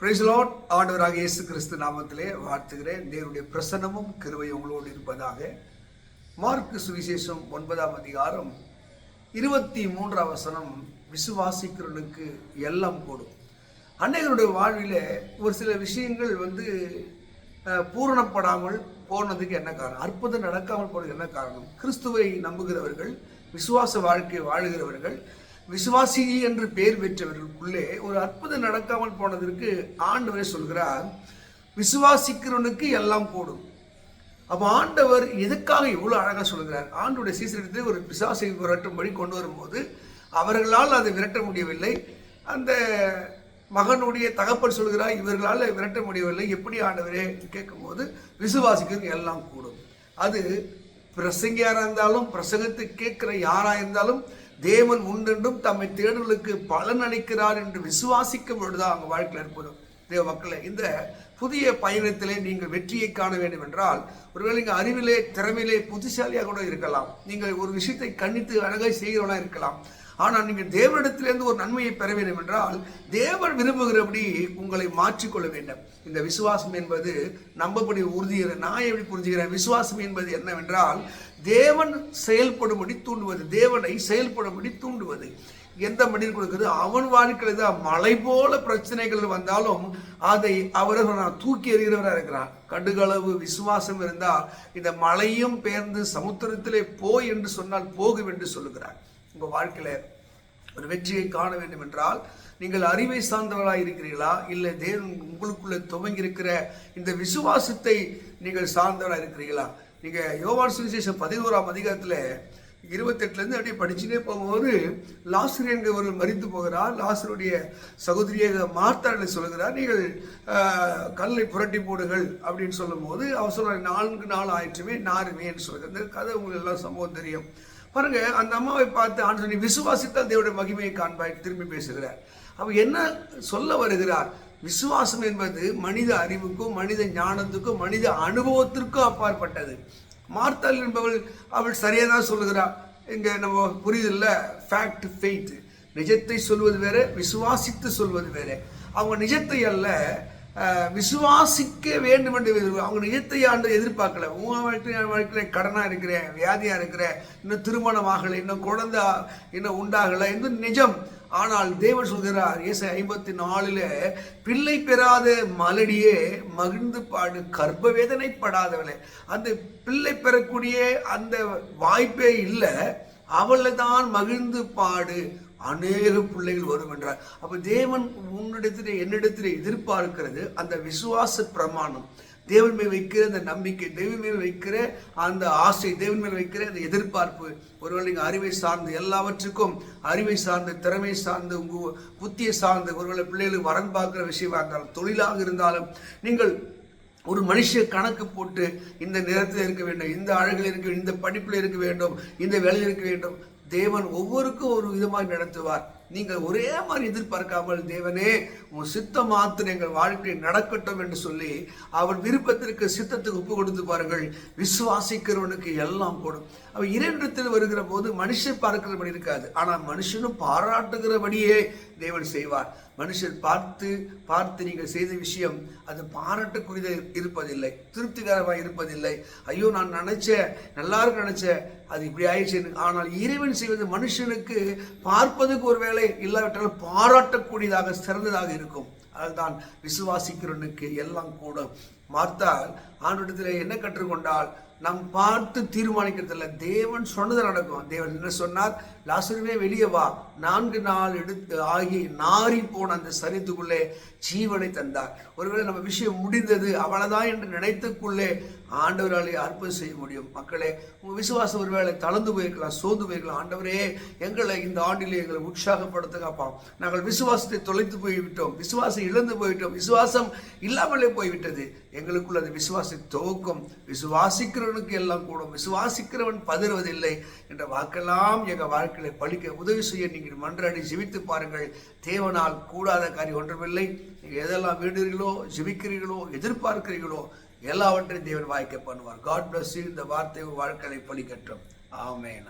Price ஆண்டவராக இயேசு கிறிஸ்து நாமத்திலே வாழ்த்துகிறேன். தேவனுடைய பிரசன்னமும் கிருவை உங்களோடு இருப்பதாக. மார்க்கு சுவிசேஷம் ஒன்பதாம் அதிகாரம் இருபத்தி மூன்றாம் வசனம் விசுவாசிக்கிறவனுக்கு எல்லாம் கூடும் அன்னைகளுடைய வாழ்வில் ஒரு சில விஷயங்கள் வந்து பூரணப்படாமல் போனதுக்கு என்ன காரணம்? அற்புதம் நடக்காமல் போனதுக்கு என்ன காரணம்? கிறிஸ்துவை நம்புகிறவர்கள் விசுவாச வாழ்க்கை வாழுகிறவர்கள் விசுவாசி என்று பெயர் பெற்றவர்களுக்குள்ளே ஒரு அற்புதம் நடக்காமல் போனதற்கு ஆண்டவரே சொல்கிறார் விசுவாசிக்கிறவனுக்கு எல்லாம் கூடும் அப்போ ஆண்டவர் எதுக்காக இவ்வளோ அழகாக சொல்கிறார்? ஆண்டுடைய சீசனத்தில் ஒரு பிசாசை விரட்டும்படி கொண்டு வரும்போது அவர்களால் அதை விரட்ட முடியவில்லை. அந்த மகனுடைய தகப்பன் சொல்கிறார் இவர்களால் விரட்ட முடியவில்லை. எப்படி ஆண்டவரே கேட்கும்போது விசுவாசிக்கிறது எல்லாம் கூடும் அது பிரசங்கியாரா இருந்தாலும் பிரசங்கத்தை கேட்குற யாராக இருந்தாலும் தேவன் உண்டென்றும் தம்மை தேடுதலுக்கு பலன் அளிக்கிறார் என்று விசுவாசிக்கும் பொழுதுதான் அவங்க வாழ்க்கையில் இருப்பதும் தேவ மக்களை இந்த புதிய பயணத்திலே நீங்கள் வெற்றியை காண வேண்டும் என்றால் ஒருவேளை நீங்கள் அறிவிலே திறமையிலே புத்திசாலியாக கூட இருக்கலாம். நீங்கள் ஒரு விஷயத்தை கண்டித்து அழகாய் செய்கிறவனாக இருக்கலாம். ஆனால் நீங்கள் தேவனிடத்திலிருந்து ஒரு நன்மையை பெற வேண்டும் என்றால் தேவன் விரும்புகிறபடி உங்களை மாற்றிக்கொள்ள வேண்டும். இந்த விசுவாசம் என்பது நம்பப்படி உறுதிகிற நான் எப்படி புரிஞ்சுக்கிறேன்? விசுவாசம் என்பது என்னவென்றால் தேவன் செயல்படும்படி தூண்டுவது தேவனை செயல்படும்படி தூண்டுவது. எந்த மனிதன் கொடுக்குது? அவன் வாழ்க்கையில் தான் மலை போல பிரச்சனைகள் வந்தாலும் அதை அவர் நான் தூக்கி எறிகிறவராக இருக்கிறான். கடுகளவு விசுவாசம் இருந்தால் இந்த மலையும் பெயர்ந்து சமுத்திரத்திலே போய் என்று சொன்னால் போகும் என்று சொல்லுகிறார். உங்கள் வாழ்க்கையில் ஒரு வெற்றியை காண வேண்டும் என்றால் நீங்கள் அறிவை சார்ந்தவர்களாக இருக்கிறீர்களா? இல்லை தேவன் உங்களுக்குள்ளே துவங்கி இருக்கிற இந்த விசுவாசத்தை நீங்கள் சார்ந்தவராக இருக்கிறீர்களா? நீங்கள் யோவான் சுவிசேஷம் பதினோராம் அதிகாரத்தில் இருபத்தெட்டுலேருந்து அப்படியே படிச்சுட்டே போகும்போது லாசர் ஒரு மறித்து போகிறார். லாசருடைய சகோதரியாக மார்த்தாளை சொல்கிறார். நீங்கள் ஆஹ், கல்லை புரட்டி போடுங்கள் அப்படின்னு சொல்லும்போது அவர் சொல்கிறார் நான்கு நாள் ஆயிற்றுமே நாருமேன்னு சொல்கிறார். இந்த கதை உங்களுக்கு எல்லாம் சம்பவம் தெரியும். பாருங்க அந்த அம்மாவை பார்த்து ஆண்டு சொல்லி விசுவாசித்தால் தேவனுடைய மகிமையை காண்பாய் திரும்பி பேசுகிறார். அவ என்ன சொல்ல வருகிறார்? விசுவாசம் என்பது மனித அறிவுக்கும் மனித ஞானத்துக்கும் மனித அனுபவத்திற்கும் அப்பாற்பட்டது. மார்த்தாள் என்பவள் அவள் சரியாக தான் சொல்லுகிறாள் இங்கே நம்ம புரியுதில்ல? ஃபேக்ட் ஃபெய்த் நிஜத்தை சொல்வது வேற விசுவாசித்து சொல்வது வேற. அவங்க நிஜத்தை அல்ல விசுவாசிக்க வேண்டும் என்று அவங்க நிஜத்தை ஆண்டு எதிர்பார்க்கல. உன் வாழ்க்கையில் வாழ்க்கையில் கடனாக இருக்கிறேன் வியாதியாக இருக்கிறேன் இன்னும் திருமணம் ஆகலை இன்னும் குழந்தை இன்னும் உண்டாகலை இன்னும் நிஜம். ஆனால் தேவன் சொல்கிறார் இயேசு ஐம்பத்தி நாலுல பிள்ளை பெறாத மலடியே மகிழ்ந்து பாடு கர்ப்ப வேதனைப்படாதவளே அந்த பிள்ளை பெறக்கூடிய அந்த வாய்ப்பே இல்லை அவளை தான் மகிழ்ந்து பாடு அநேக பிள்ளைகள் வரும் என்றார். அப்ப தேவன் உன்னிடத்திலே என்னிடத்திலே எதிர்பார்க்கிறது அந்த விசுவாச பிரமாணம். தேவன் மேல் வைக்கிற அந்த நம்பிக்கை தேவன் மேல் வைக்கிற அந்த ஆசை தேவன் மேல் வைக்கிற அந்த எதிர்பார்ப்பு. ஒருவேளை நீங்கள் அறிவை சார்ந்து எல்லாவற்றுக்கும் அறிவை சார்ந்து திறமை சார்ந்து உங்க புத்தியை சார்ந்து ஒருவேளை பிள்ளைகளுக்கு வரன் பார்க்குற விஷயமா இருந்தாலும் தொழிலாக இருந்தாலும் நீங்கள் ஒரு மனுஷ கணக்கு போட்டு இந்த நிறத்தில் இருக்க வேண்டும் இந்த அழகில் இருக்க வேண்டும் இந்த படிப்பில் இருக்க வேண்டும் இந்த வேலையில் இருக்க வேண்டும் தேவன் ஒவ்வொருக்கும் ஒரு விதமாக நடத்துவார். நீங்கள் ஒரே மாதிரி எதிர்பார்க்காமல் தேவனே உன் சித்தம் மாத்திரம் எங்கள் வாழ்க்கை நடக்கட்டும் என்று சொல்லி அவர் விருப்பத்திற்கு சித்தத்துக்கு ஒப்பு கொடுத்து பாருங்கள். விசுவாசிக்கிறவனுக்கு எல்லாம் கூடும் அவர் இரண்டத்தில் வருகிற போது மனுஷன் பார்க்கிறபடி இருக்காது. ஆனால் மனுஷனும் பாராட்டுகிறபடியே தேவன் செய்வார். மனுஷன் பார்த்து பார்த்து நீங்கள் செய்த விஷயம் அது பாராட்டுக்குரிய இருப்பதில்லை. திருப்திகரமாக இருப்பதில்லை. ஐயோ நான் நினைச்சேன் நல்லா இருக்கு நினைச்சேன் அது இப்படி ஆயிடுச்சு. ஆனால் இறைவன் செய்வது மனுஷனுக்கு பார்ப்பதுக்கு ஒரு வேலை இல்லாவிட்டாலும் பாராட்டக்கூடியதாக சிறந்ததாக இருக்கும். அதுதான் விசுவாசிக்கிறவனுக்கு எல்லாம் கூடும் மார்த்தால் ஆண்டிடத்தில் என்ன கற்றுக்கொண்டால் நாம் பார்த்து தீர்மானிக்கிறதில்ல. தேவன் சொன்னது நடக்கும். தேவன் என்ன சொன்னார்? லாசருவே வெளியே வா. நான்கு நாள் எடுத்து ஆகி நாறி போன அந்த சரித்துக்குள்ளே ஜீவனை தந்தார். ஒருவேளை நம்ம விஷயம் முடிந்தது அவ்வளவுதான் என்று நினைத்துக்குள்ளே ஆண்டவராலே அற்புதம் செய்ய முடியும். மக்களே உங்க விசுவாசம் ஒருவேளை தளர்ந்து போயிருக்கலாம் சோர்ந்து போயிருக்கலாம். ஆண்டவரே எங்களை இந்த ஆண்டிலே எங்களை உற்சாகப்படுத்துங்கப்பா நாங்கள் விசுவாசத்தை தொலைத்து போய்விட்டோம். விசுவாசம் இழந்து போய்விட்டோம். விசுவாசம் இல்லாமலே போய்விட்டது. எங்களுக்குள்ள அந்த விசுவாசத்தை துவக்கும். விசுவாசிக்கிறவனுக்கு எல்லாம் கூடும். விசுவாசிக்கிறவன் பதறுவதில்லை என்ற வாக்கெல்லாம் எங்கள் வாழ்க்கையை பழிக்க உதவி செய்ய நீங்கள் மன்றாடி ஜிவித்து பாருங்கள். தேவனால் கூடாத காரியம் ஒன்றுமில்லை. நீங்கள் எதெல்லாம் வேண்டுகிறீர்களோ ஜிவிக்கிறீர்களோ எதிர்பார்க்கிறீர்களோ எல்லாவற்றையும் தேவன் வாய்க்க பண்ணுவார். காட் பிளஸ் இந்த வார்த்தை வாழ்க்கையை பழிக்கட்டும். ஆமென்.